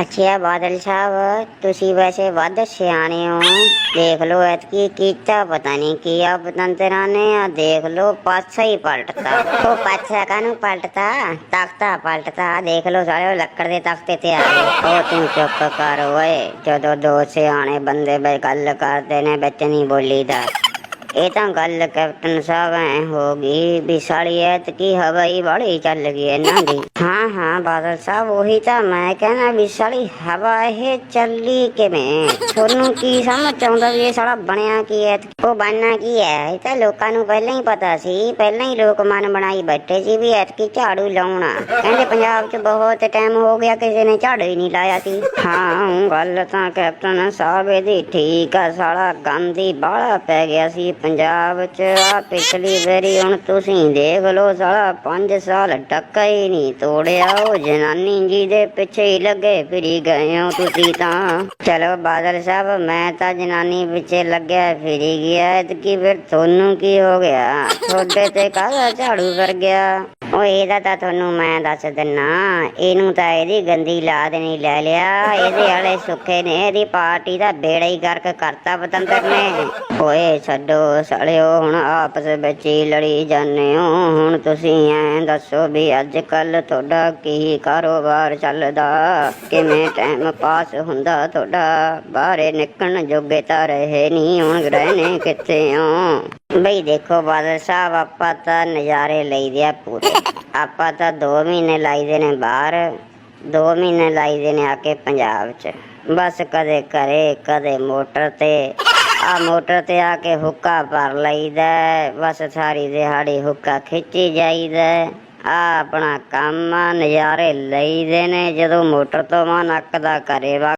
ਅੱਛਾ ਬਾਦਲ ਸਾਹਿਬ, ਤੁਸੀਂ ਵੈਸੇ ਵੱਧ ਸਿਆਣੇ ਹੋ। ਦੇਖ ਲਓ ਐਤਕੀ ਕੀਤਾ ਪਤਾ ਨਹੀਂ ਕੀ ਆ ਪਤੰਤਰਾਂ ਨੇ ਆ, ਦੇਖ ਲਓ ਪਾਸਾ ਹੀ ਪਲਟਤਾ। ਉਹ ਪਾਸਾ ਕਾਨੂੰ ਪਲਟਤਾ? ਤਖਤਾ ਪਲਟਤਾ। ਦੇਖ ਲਓ ਸਾਰੇ ਲੱਕੜ ਦੇ ਤਖਤੇ ਤੇ ਆ ਗਏ। ਉਹ ਤੂੰ ਚੁੱਪ ਕਰ ਓਏ, ਜਦੋਂ ਦੋ ਸਿਆਣੇ ਬੰਦੇ ਬਈ ਗੱਲ ਕਰਦੇ ਨੇ, ਵਿੱਚ ਨਹੀਂ ਬੋਲੀਦਾ। ਇਹ ਤਾਂ ਗੱਲ ਕੈਪਟਨ ਸਾਹਿਬ ਐ ਹੋ ਗਈ ਵੀ ਸਾਲੀ ਐਤਕੀ ਹਵਾਈ ਬੜੀ ਚੱਲ ਗਈ ਇਹਨਾਂ ਦੀ। ਹਾਂ ਹਾਂ ਬਾਦਲ ਸਾਹਿਬ ਉਹੀ ਤਾਂ ਮੈਂ ਕਹਿਣਾ ਵੀ ਸਾਲੀ ਹਵਾ ਇਹ ਚੱਲੀ ਕਿਵੇਂ? ਤੁਹਾਨੂੰ ਕੀ ਸਮਝ ਆਉਂਦਾ ਵੀ ਇਹ ਸਾਲਾ ਬਣਿਆ ਕੀ ਐ ਉਹ ਬਣਨਾ ਕੀ ਹੈ ਇਹ ਤਾਂ ਲੋਕਾਂ ਨੂੰ ਪਹਿਲਾਂ ਹੀ ਪਤਾ ਸੀ। ਪਹਿਲਾਂ ਹੀ ਲੋਕ ਮਨ ਬਣਾਈ ਬੈਠੇ ਸੀ ਵੀ ਐਤਕੀ ਝਾੜੂ ਲਾਉਣਾ। ਕਹਿੰਦੇ ਪੰਜਾਬ 'ਚ ਬਹੁਤ ਟਾਈਮ ਹੋ ਗਿਆ ਕਿਸੇ ਨੇ ਝਾੜੂ ਹੀ ਨਹੀਂ ਲਾਇਆ ਸੀ। ਹਾਂ ਗੱਲ ਤਾਂ ਕੈਪਟਨ ਸਾਹਿਬ ਇਹਦੀ ਠੀਕ ਆ ਸਾਲਾ ਗੰਦੀ ਬਾਹਲਾ ਪੈ ਗਿਆ ਸੀ। ਪੰਜਾਬ 'ਚ ਆ ਪਿਛਲੀ ਵਾਰੀ ਹੁਣ ਤੁਸੀਂ ਦੇਖ ਲਓ ਸਾਲਾ 5 ਸਾਲ ਟੱਕਾ ਹੀ ਨਹੀਂ ਤੋੜਿਆ। ਉਹ ਜਨਾਨੀ ਜੀ ਦੇ ਪਿੱਛੇ ਹੀ ਲੱਗੇ ਫਿਰੀ ਗਏ ਹੋ ਤੁਸੀਂ ਤਾਂ। ਚਲੋ ਬਾਦਲ ਸਾਹਿਬ, ਮੈਂ ਤਾਂ ਜਨਾਨੀ ਪਿੱਛੇ ਲੱਗਿਆ ਫਿਰੀ ਗਿਆ। ਕਿ ਫਿਰ ਤੁਹਾਨੂੰ ਕੀ ਹੋ ਗਿਆ? ਤੁਹਾਡੇ ਤੇ ਕਾਹਦਾ ਝਾੜੂ ਕਰ ਗਿਆ? ਉਹ ਇਹਦਾ ਤਾਂ ਤੁਹਾਨੂੰ ਮੈਂ ਦੱਸ ਦਿੰਨਾ, ਇਹਨੂੰ ਤਾਂ ਇਹਦੀ ਗੰਦੀ ਲਾਦ ਨਹੀਂ ਲੈ ਲਿਆ, ਇਹਦੇ ਵਾਲੇ ਸੁੱਖੇ ਨੇ, ਇਹਦੀ ਪਾਰਟੀ ਦਾ ਬੇੜਾ ਹੀ ਗਰਕ ਕਰਤਾ ਪਤੰਦਰ ਨੇ। ਓਏ ਛੱਡੋ ਸੜਿਓ ਹੁਣ ਆਪਸ ਵਿੱਚ ਹੀ ਲੜੀ ਜਾਂਦੇ ਹੋ। ਹੁਣ ਤੁਸੀਂ ਐਂ ਦੱਸੋ ਵੀ ਅੱਜ ਕੱਲ ਤੁਹਾਡਾ ਕੀ ਕਾਰੋਬਾਰ ਚੱਲਦਾ? ਕਿਵੇਂ ਟਾਈਮ ਪਾਸ ਹੁੰਦਾ ਤੁਹਾਡਾ? ਬਾਹਰੇ ਨਿਕਲਣ ਜੋਗੇ ਤਾਂ ਰਹੇ ਨਹੀਂ, ਹੁਣ ਰਹਿਣੇ ਕਿੱਥੇ ਹੋ? ਬਈ ਦੇਖੋ ਬਾਦਲ ਸਾਹਿਬ, ਆਪਾਂ ਤਾਂ ਨਜ਼ਾਰੇ ਲਈਦੇ ਆ ਪੂਰੇ। ਆਪਾਂ ਤਾਂ 2 ਮਹੀਨੇ ਲਾਈਦੇ ਨੇ ਬਾਹਰ 2 ਮਹੀਨੇ ਲਾਈਦੇ ਨੇ ਆ ਕੇ ਪੰਜਾਬ 'ਚ। ਬਸ ਕਦੇ ਘਰੇ, ਕਦੇ ਮੋਟਰ ਤੇ। ਆ ਮੋਟਰ ਤੇ ਆ ਕੇ ਹੁੱਕਾ ਭਰ ਲਈਦਾ ਹੈ। ਬਸ ਸਾਰੀ ਦਿਹਾੜੀ ਹੁੱਕਾ ਖਿੱਚੀ ਜਾਈਦਾ। ਆ ਆਪਣਾ ਕੰਮ ਆ, ਨਜ਼ਾਰੇ ਲਈਦੇ ਨੇ, ਜਦੋਂ ਮੋਟਰ ਤੋਂ ਮਨ ਅੱਕਦਾ ਘਰੇ ਵਾ